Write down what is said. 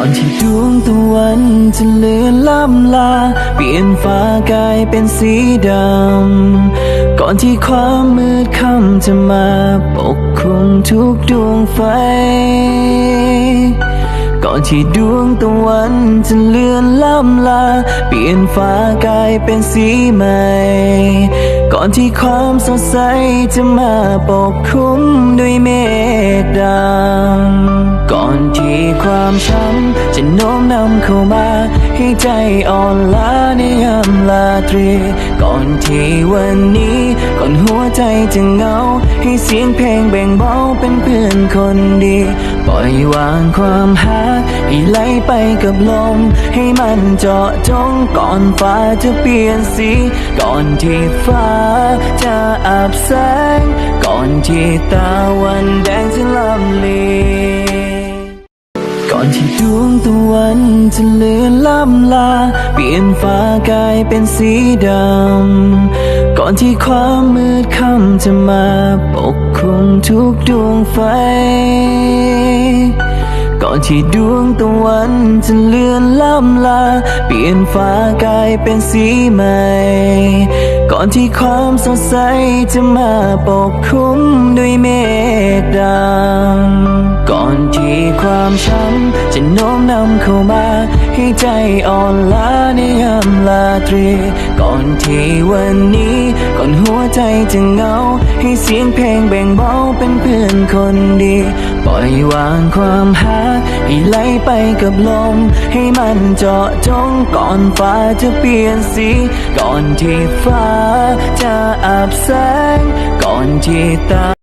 ก่อนที่ดวงตะวันจะเลือนล่ำลา เปลี่ยนฟ้ากลายเป็นสีดำ ก่อนที่ความมืดค่ำจะมาปกคลุมทุกดวงไฟ ก่อนที่ดวงตะวันจะเลือนล่ำลา เปลี่ยนฟ้ากลายเป็นสีใหม่ ก่อนที่ความสดใสจะมาปกคลุมด้วยเมฆดำ ก่อนที่ความช้ำจะโน้มนำเข้ามา ให้ใจอ่อนล้าในยามลาตรี ก่อนที่วันนี้ ก่อนหัวใจจะเหงา ให้เสียงเพลงแบ่งเบาเป็นเพื่อนคนดี ปล่อยวางความหาให้ไหลไปกับลม ให้มันเจาะจงก่อนฟ้าจะเปลี่ยนสี ก่อนที่ฟ้าจะอาบแสง ก่อนที่ตาวันแดงจะลำลี ที่ดวงตะวันจะเลือนล่ำลา เปลี่ยนฟ้ากลายเป็นสีดำ ก่อนที่ความมืดค่ำจะมาปกคลุมทุกดวงไฟ ก่อนที่ดวงตะวันจะเลือนล่ำลา เปลี่ยนฟ้ากลายเป็นสีใหม่ ก่อนที่ความสดใสจะมาปกคลุมด้วยเมฆดำ ความช้ำจะโน้มนำเข้ามา ให้ใจอ่อนล้าในยามลาตรี ก่อนที่วันนี้ ก่อนหัวใจจะเหงา ให้เสียงเพลงแบ่งเบาเป็นเพื่อนคนดี ปล่อยวางความหาให้ไหลไปกับลม ให้มันเจาะจงก่อนฟ้าจะเปลี่ยนสี ก่อนที่ฟ้าจะอาบแสง ก่อนที่ตา